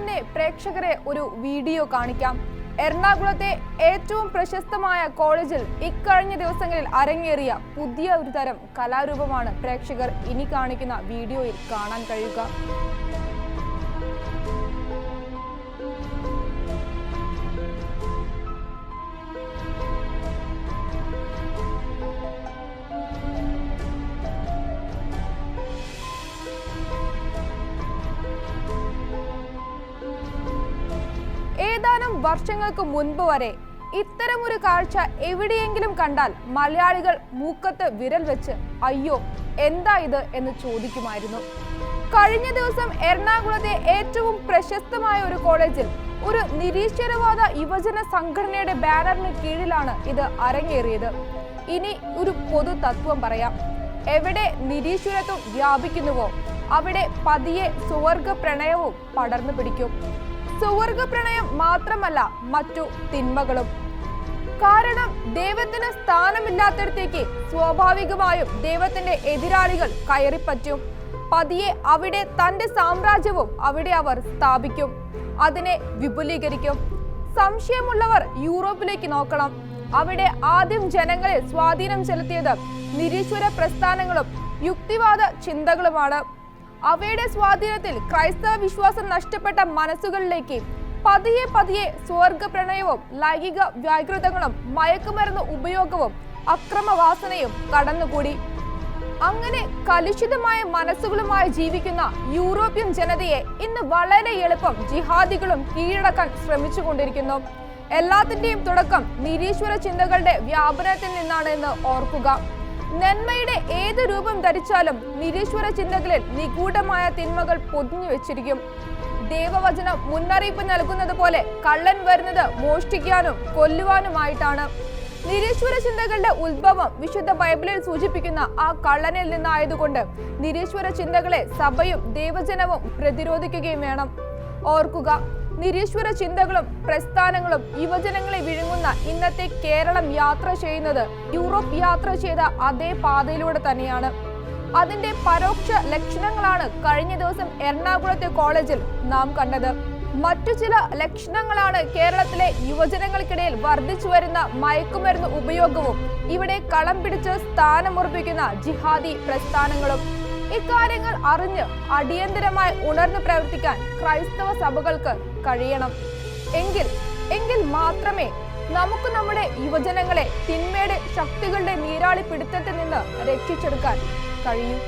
തന്നെ പ്രേക്ഷകരെ ഒരു വീഡിയോ കാണിക്കാം. എറണാകുളത്തെ ഏറ്റവും പ്രശസ്തമായ കോളേജിൽ ഇക്കഴിഞ്ഞ ദിവസങ്ങളിൽ അരങ്ങേറിയ പുതിയ ഒരു തരം കലാരൂപമാണ് പ്രേക്ഷകർ ഇനി കാണിക്കുന്ന വീഡിയോയിൽ കാണാൻ കഴിയുക. ഏതാനും വർഷങ്ങൾക്ക് മുൻപ് വരെ ഇത്തരമൊരു കാഴ്ച എവിടെയെങ്കിലും കണ്ടാൽ മലയാളികൾ മൂക്കത്ത് വിരൽ വെച്ച് അയ്യോ എന്താ ഇത്? എന്ന് ചോദിക്കുമായിരുന്നു. കഴിഞ്ഞ ദിവസം എറണാകുളത്തെ ഏറ്റവും പ്രശസ്തമായ ഒരു കോളേജിൽ ഒരു നിരീശ്വരവാദ യുവജന സംഘടനയുടെ ബാനറിന് കീഴിലാണ് ഇത് അരങ്ങേറിയത്. ഇനി ഒരു പൊതു തത്വം പറയാം. എവിടെ നിരീശ്വരത്വം വ്യാപിക്കുന്നുവോ അവിടെ പതിയെ സുവർഗ പ്രണയവും പടർന്നു പിടിക്കും. സുവർഗ പ്രണയം മാത്രമല്ല മറ്റു തിന്മകളും. കാരണം ദൈവത്തിന് സ്ഥാനമില്ലാത്തടത്തേക്ക് സ്വാഭാവികമായും ദൈവത്തിന്റെ എതിരാളികൾ കയറിപ്പറ്റും. പതിയെ അവിടെ തന്റെ സാമ്രാജ്യവും അവിടെ അവർ സ്ഥാപിക്കും. അതിനെ വിപുലീകരിക്കും. സംശയമുള്ളവർ യൂറോപ്പിലേക്ക് നോക്കണം. അവിടെ ആദ്യം ജനങ്ങളെ സ്വാധീനം ചെലുത്തിയത് നിരീശ്വര പ്രസ്ഥാനങ്ങളും യുക്തിവാദ ചിന്തകളുമാണ്. അവയുടെ സ്വാധീനത്തിൽ ക്രൈസ്തവ വിശ്വാസം നഷ്ടപ്പെട്ട മനസ്സുകളിലേക്ക് പതിയെ പതിയെ സ്വർഗ പ്രണയവും ലൈംഗിക വ്യാകൃതങ്ങളും മയക്കുമരുന്ന് ഉപയോഗവും അക്രമവാസനയും കടന്നുകൂടി. അങ്ങനെ കലുഷിതമായ മനസ്സുകളുമായി ജീവിക്കുന്ന യൂറോപ്യൻ ജനതയെ ഇന്ന് വളരെ എളുപ്പം ജിഹാദികളും കീഴടക്കാൻ ശ്രമിച്ചുകൊണ്ടിരിക്കുന്നു. എല്ലാത്തിന്റെയും തുടക്കം നിരീശ്വര ചിന്തകളുടെ വ്യാപനത്തിൽ നിന്നാണ് എന്ന് ഓർക്കുക. നന്മയുടെ ഏത് രൂപം ധരിച്ചാലും നിരീശ്വര ചിന്തകളിൽ നിഗൂഢമായ തിന്മകൾ പൊതിഞ്ഞു വെച്ചിരിക്കും. ദേവവചനം മുന്നറിയിപ്പ് നൽകുന്നത് പോലെ കള്ളൻ വരുന്നത് മോഷ്ടിക്കാനും കൊല്ലുവാനുമായിട്ടാണ്. നിരീശ്വര ചിന്തകളുടെ ഉത്ഭവം വിശുദ്ധ ബൈബിളിൽ സൂചിപ്പിക്കുന്ന ആ കള്ളനിൽ നിന്നായതുകൊണ്ട് നിരീശ്വര ചിന്തകളെ സഭയും ദേവജനവും പ്രതിരോധിക്കുകയും വേണം. ഓർക്കുക നിരീശ്വര ചിന്തകളും പ്രസ്ഥാനങ്ങളും യുവജനങ്ങളെ വിഴുങ്ങുന്ന ഇന്നത്തെ കേരളം യാത്ര ചെയ്യുന്നത് യൂറോപ്പ് യാത്ര ചെയ്ത അതേ പാതയിലൂടെ തന്നെയാണ്. അതിന്റെ പരോക്ഷ ലക്ഷണങ്ങളാണ് കഴിഞ്ഞ ദിവസം എറണാകുളത്തെ കോളേജിൽ നാം കണ്ടത്. മറ്റു ചില ലക്ഷണങ്ങളാണ് കേരളത്തിലെ യുവജനങ്ങൾക്കിടയിൽ വർദ്ധിച്ചു വരുന്ന മയക്കുമരുന്ന് ഉപയോഗവും ഇവിടെ കളം പിടിച്ച് സ്ഥാനമുറപ്പിക്കുന്ന ജിഹാദി പ്രസ്ഥാനങ്ങളും. ഇക്കാര്യങ്ങൾ അറിഞ്ഞ് അടിയന്തരമായി ഉണർന്നു പ്രവർത്തിക്കാൻ ക്രൈസ്തവ സഭകൾക്ക് കഴിയണം. എങ്കിൽ എങ്കിൽ മാത്രമേ നമുക്ക് നമ്മുടെ യുവജനങ്ങളെ തിന്മയുടെ ശക്തികളുടെ നീരാളി പിടുത്തത്തിൽ നിന്ന് രക്ഷിച്ചെടുക്കാൻ കഴിയൂ.